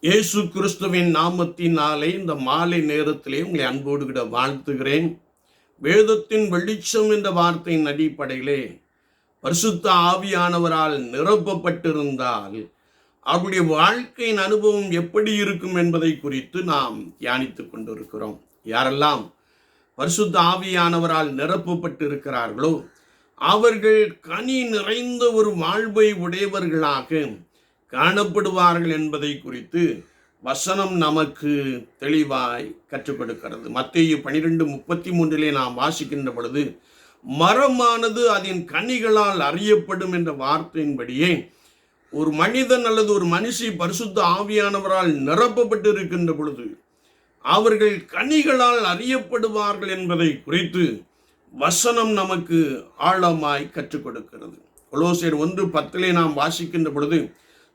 இயேசு கிறிஸ்துவின் நாமத்தினாலே இந்த மாலை நேரத்திலே உங்களை அன்போடு கிட வாழ்த்துகிறேன். வேதத்தின் வெளிச்சம் என்ற வார்த்தையின் அடிப்படையிலே பரிசுத்த ஆவியானவரால் நிரப்பப்பட்டிருந்தால் அவருடைய வாழ்க்கையின் அனுபவம் எப்படி இருக்கும் என்பதை குறித்து நாம் தியானித்து கொண்டிருக்கிறோம். யாரெல்லாம் பரிசுத்த ஆவியானவரால் நிரப்பப்பட்டிருக்கிறார்களோ அவர்கள் கனி நிறைந்த ஒரு வாழ்வை உடையவர்களாக காணப்படுவார்கள் என்பதை குறித்து வசனம் நமக்கு தெளிவாய் கற்றுக் கொடுக்கிறது மத்திய பனிரெண்டு முப்பத்தி மூன்றிலே நாம் வாசிக்கின்ற பொழுது மரமானது அதன் கனிகளால் அறியப்படும் என்ற வார்த்தையின்படியே ஒரு மனிதன் அல்லது ஒரு மனுஷி பரிசுத்த ஆவியானவரால் நிரப்பப்பட்டு இருக்கின்ற பொழுது அவர்கள் கனிகளால் அறியப்படுவார்கள் என்பதை குறித்து வசனம் நமக்கு ஆழமாய் கற்றுக் கொடுக்கிறது கொலோசியர் ஒன்று பத்திலே நாம் வாசிக்கின்ற பொழுது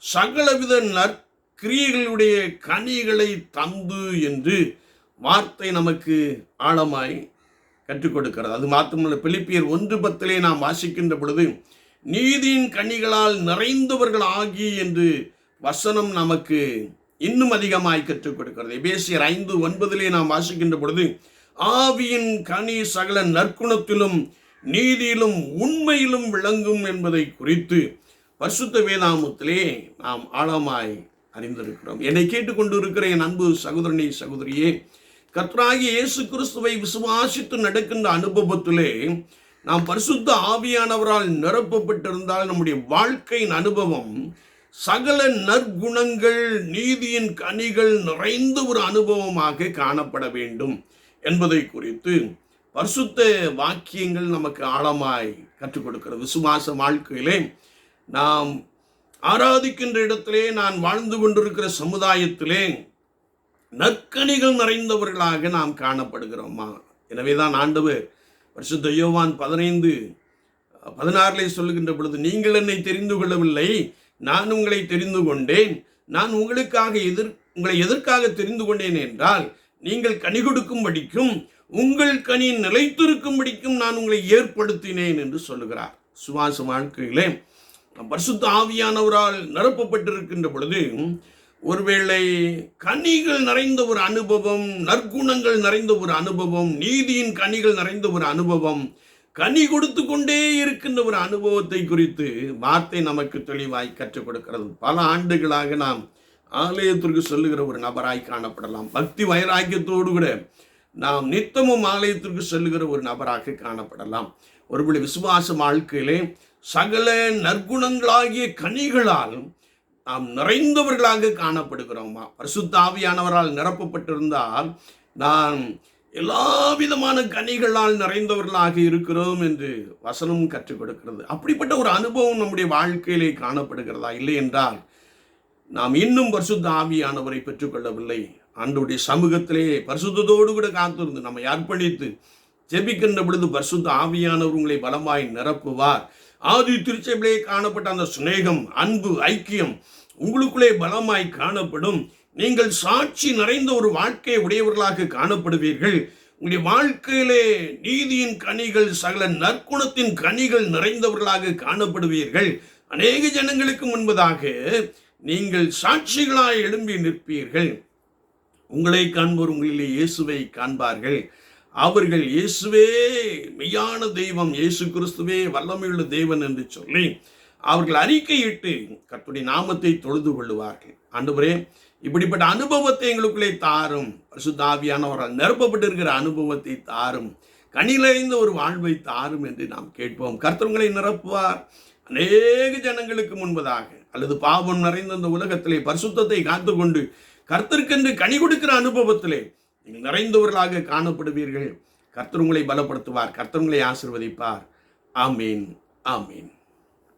சகலவித நற்கிரியைகளுடைய கனிகளை தந்து என்று வார்த்தை நமக்கு ஆழமாய் கற்றுக் கொடுக்கிறது. அது மாத்திரமல்ல பிலிப்பியர் ஒன்று பத்திலே நாம் வாசிக்கின்ற பொழுது நீதியின் கனிகளால் நிறைந்தவர்கள் ஆகி என்று வசனம் நமக்கு இன்னும் அதிகமாய் கற்றுக் கொடுக்கிறது. எபேசியர் ஐந்து ஒன்பதிலே நாம் வாசிக்கின்ற பொழுது ஆவியின் கனி சகல நற்குணத்திலும் நீதியிலும் உண்மையிலும் விளங்கும் என்பதை குறித்து பரிசுத்த வேதாமத்திலே நாம் ஆழமாய் அறிந்திருக்கிறோம். என்னை கேட்டுக்கொண்டு இருக்கிற என் அன்பு சகோதரனே சகோதரியே கத்ராகி இயேசு கிறிஸ்துவை விசுவாசித்து நடக்கின்ற அனுபவத்திலே நாம் பரிசுத்த ஆவியானவரால் நிரப்பப்பட்டிருந்தால் நம்முடைய வாழ்க்கையின் அனுபவம் சகல நற்குணங்கள் நீதியின் கனிகள் நிறைந்த ஒரு அனுபவமாக காணப்பட வேண்டும் என்பதை குறித்து பரிசுத்த வாக்கியங்கள் நமக்கு ஆழமாய் கற்றுக் கொடுக்கிறது விசுவாச வாழ்க்கையிலே நாம் ஆராதிக்கின்ற இடத்திலே நான் வாழ்ந்து கொண்டிருக்கிற சமுதாயத்திலே நற்கனிகள் நிறைந்தவர்களாக நாம் காணப்படுகிறோமா? எனவே தான் ஆண்டவர் பரிசுத்த யோவான் பதினைந்து பதினாறிலே சொல்லுகின்ற பொழுது நீங்கள் என்னை தெரிந்து கொள்ளவில்லை நான் உங்களை தெரிந்து கொண்டேன். நான் உங்களுக்காக எதிர் உங்களை எதற்காக தெரிந்து கொண்டேன் என்றால் நீங்கள் கனி கொடுக்கும்படிக்கும் உங்கள் கனி நிலைத்திருக்கும்படிக்கும் நான் உங்களை ஏற்படுத்தினேன் என்று சொல்லுகிறார். சுவாச வாழ்க்கையிலே பரிசுத்த ஆவியானவரால் நிரப்பப்பட்டிருக்கின்ற பொழுது ஒருவேளை கனிகள் நிறைந்த ஒரு அனுபவம் நற்குணங்கள் நிறைந்த ஒரு அனுபவம் நீதியின் கனிகள் நிறைந்த ஒரு அனுபவம் கனி கொடுத்து கொண்டே இருக்கின்ற ஒரு அனுபவத்தை குறித்து வார்த்தை நமக்கு தெளிவாய் கற்றுக் கொடுக்கிறது. பல ஆண்டுகளாக நாம் ஆலயத்திற்கு சொல்லுகிற ஒரு நபராய் காணப்படலாம். பக்தி வைராக்கியத்தோடு கூட நாம் நித்தமும் ஆலயத்திற்கு செல்லுகிற ஒரு நபராக காணப்படலாம். ஒருபடி விசுவாச வாழ்க்கையிலே சகல நற்குணங்களாகிய கனிகளால் நாம் நிறைந்தவர்களாக காணப்படுகிறோமா? பரிசுத்தாவியானவரால் நிரப்பப்பட்டிருந்தால் நாம் எல்லா விதமான கனிகளால் நிறைந்தவர்களாக இருக்கிறோம் என்று வசனம் கற்றுக் கொடுக்கிறது. அப்படிப்பட்ட ஒரு அனுபவம் நம்முடைய வாழ்க்கையிலே காணப்படுகிறதா? இல்லை என்றால் நாம் இன்னும் பரிசுத்த ஆவியானவரை பெற்றுக்கொள்ளவில்லை. ஆண்டுடைய சமூகத்திலே பரிசுத்தோடு கூட காத்திருந்து நம்மை அர்ப்பணித்து ஜெபிக்கின்ற பொழுது பரிசுத்த ஆவியானவர் உங்களை பலமாய் நிரப்புவார். ஆதி திருச்சபையிலே காணப்பட்ட அந்த சிநேகம் அன்பு ஐக்கியம் உங்களுக்குள்ளே பலமாய் காணப்படும். நீங்கள் சாட்சி நிறைந்த ஒரு வாழ்க்கை உடையவர்களாக காணப்படுவீர்கள். உங்களுடைய வாழ்க்கையிலே நீதியின் கனிகள் சகல நற்குணத்தின் கனிகள் நிறைந்தவர்களாக காணப்படுவீர்கள். அநேக ஜனங்களுக்கு முன்பதாக நீங்கள் சாட்சிகளாய் எழும்பி நிற்பீர்கள். உங்களை காண்போர் உங்களிலே இயேசுவை காண்பார்கள். அவர்கள் இயேசுவே மெய்யான தெய்வம் இயேசு கிறிஸ்துவே வல்லமையுள்ள தெய்வன் என்று சொல்லி அவர்கள் அறிக்கையிட்டு கத்துடைய நாமத்தை தொழுது கொள்ளுவார்கள். ஆண்டவரே இப்படிப்பட்ட அனுபவத்தை எங்களுக்குள்ளே தாரும். பரிசுத்தாவியானவரால் நிரப்பப்பட்டிருக்கிற அனுபவத்தை தாரும். கனிலைந்த ஒரு வாழ்வை தாரும் என்று நாம் கேட்போம். கர்த்தவங்களை நிரப்புவார். அநேக ஜனங்களுக்கு முன்பதாக அல்லது பாவம் நிறைந்த அந்த உலகத்திலே பரிசுத்தத்தை காத்துக்கொண்டு கர்த்தருக்கென்று கனி கொடுக்கிற அனுபவத்திலே நீங்கள் நிறைந்தவர்களாக காணப்படுவீர்கள். கர்த்தர் உங்களை பலப்படுத்துவார். கர்த்தர் உங்களை ஆசிர்வதிப்பார். ஆமீன். ஆமீன்.